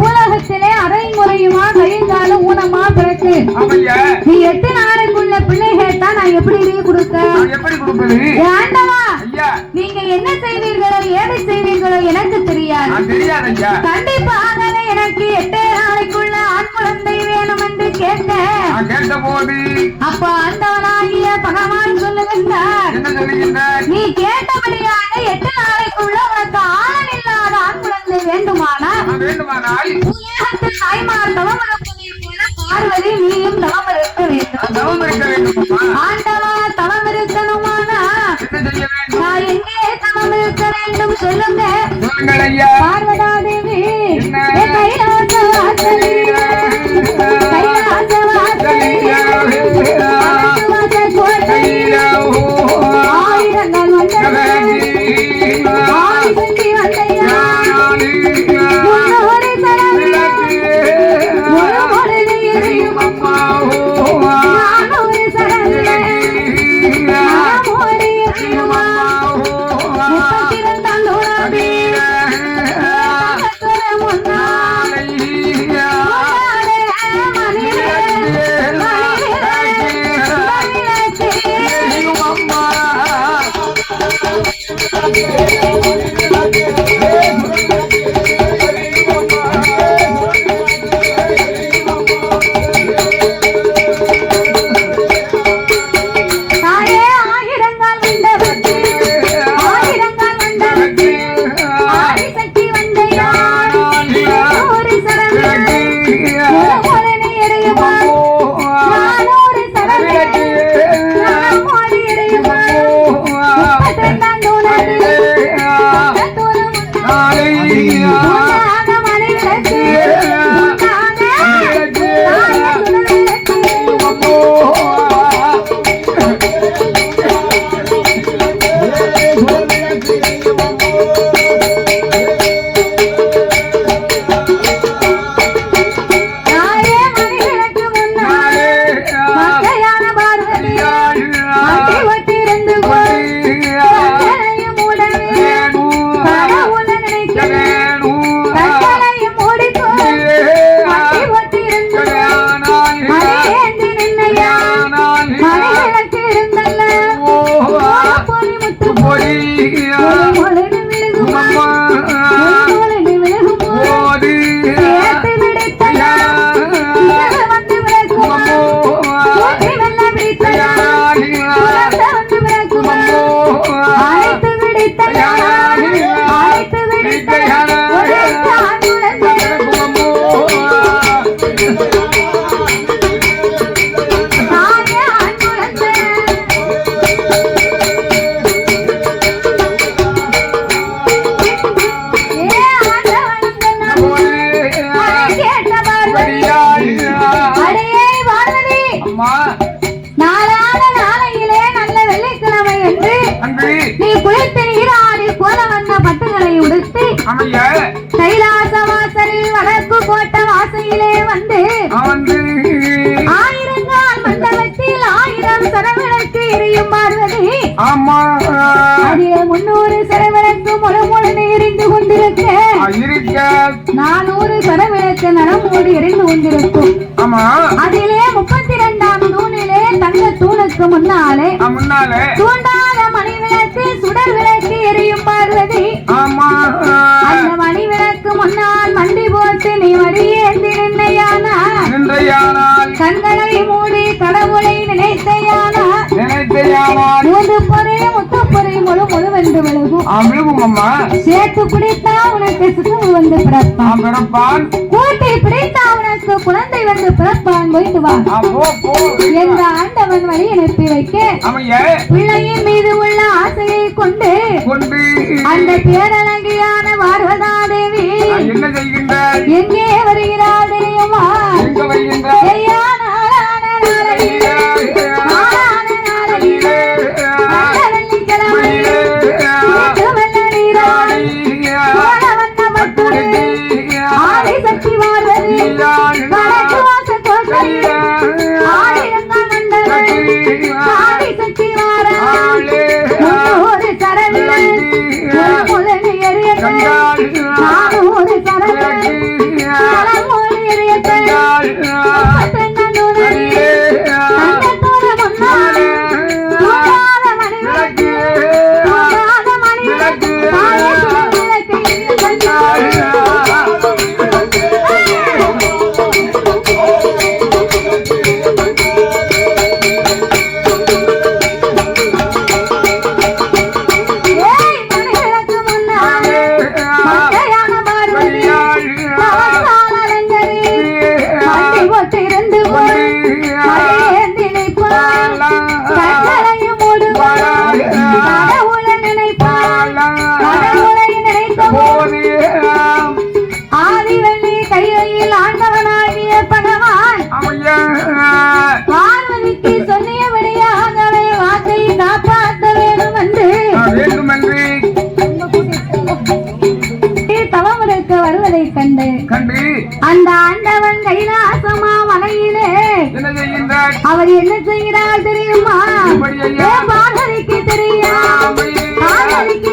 உலகத்திலே அரைமுறையுமா கழிந்தாலும் ஊனமா பிறக்கு. நீ எட்டு நாளைக்குள்ள பிள்ளைகள் நான் எப்படி நீ கொடுக்க நீங்க என்ன செய்வீர்களோ ஏது செய்வீர்களோ எனக்கு தெரியாது. கண்டிப்பாகவே எனக்கு எட்டே நாளைக்குள்ள ஆண் குழந்தை வேணும் என்று கேட்ட அப்ப ஆண்டவனாகிய பகவான் சொல்லுகின்றார் நீ கேட்டபடியாக எட்டு நாளைக்குள்ள உனக்கு ஆண் இல்லாத ஆண் குழந்தை வேண்டுமான வேண்டுமானால் உலகத்தில் பார்வதி நீயும் தவம் இருக்க வேண்டும் தவம் சொல்லுங்க பார்வதா Gracias. நானூறு கரவிளக்கு நலமோடு எரிந்து கொண்டிருக்கும். அதிலே முப்பத்தி இரண்டாம் தூணிலே தங்க தூணுக்கு முன்னாலே முன்னாலே. தூண்டாத மணி சுடர் விளக்கு எரியும் பார்வதி. ஆமா. அந்த மணிவிளக்கு முன்னால் மண்டி போட்டு நீ வழியேந்து நின்றையானால் கண்களை மூடி கடவுளை நினைத்தையானால் நினைத்தையானால். அமிழ்வுமம்மா ஆண்டவன் வழி வைக்க. பிள்ளையின் மீது உள்ள ஆசையை கொண்டு அந்த பேரழகியான தேவி எங்கே வருகிறார் Thank you. பார்க்க வருவதை கண்டு. அந்த ஆண்டவன் கைலாசமா மலையிலே அவர் என்ன செய்கிறார் தெரியுமா? பாரதிக்கு தெரியும் பாரதிக்கு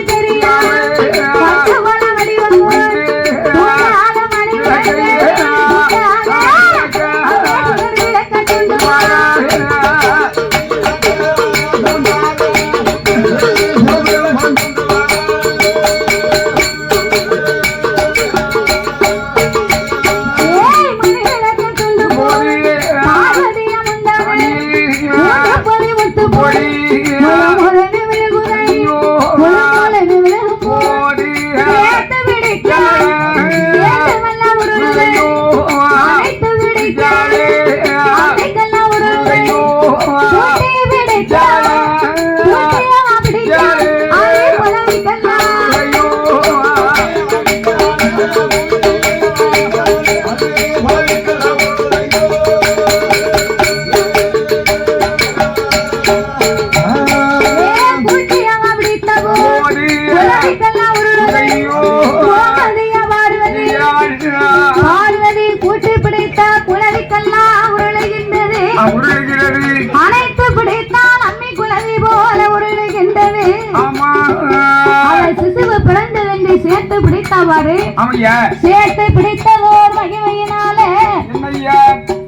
ஆவாரு சேர்த்து பிடித்த ஓர் மகிமையினால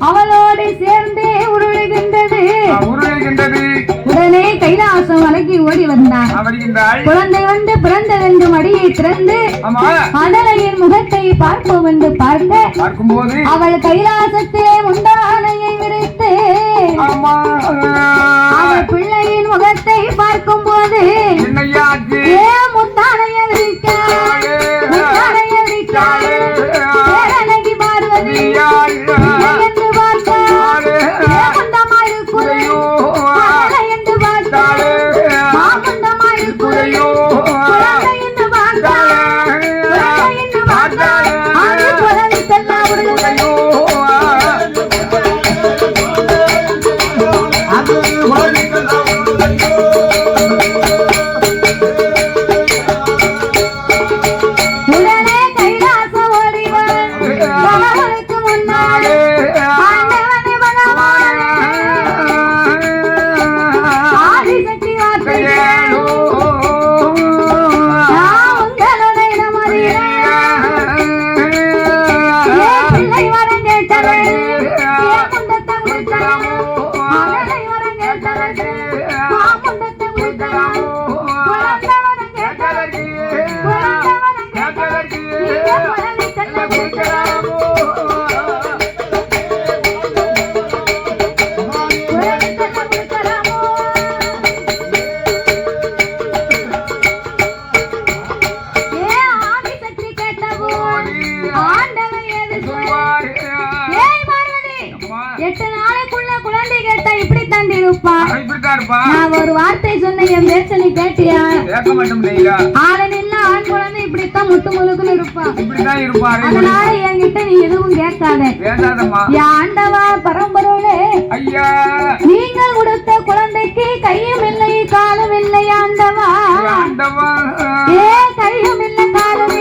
அவளோடு சேர்ந்தே உருளுகின்றது. உடனே கைலாசம் வழங்கி ஓடி வந்தான். குழந்தை வந்து பிறந்ததென்று மடியை திறந்து அனலையின் முகத்தை பார்ப்போம் என்று பார்க்க அவள் கைலாசத்தே உண்டானையை விரித்து அவள் பிள்ளையின் முகத்தை பார்க்கும் போது என் பேச்ச கேட்டியா கேட்க மாட்டோம்லையா ஆளன் இல்ல ஆண் குழந்தை இப்படித்தான் முத்து முழுக்குன்னு இருப்பா. இப்படிதான் இருப்பாரு அதனால என்கிட்ட நீ எதுவும் கேட்காத. வேண்டாதம்மா. ஆண்டவா பரம்பொருளே. ஐயா. நீங்கள் கொடுத்த குழந்தைக்கு கையும் இல்லை காலும் இல்லை ஆண்டவா. ஆண்டவா. ஏ கையும் இல்லை காலும்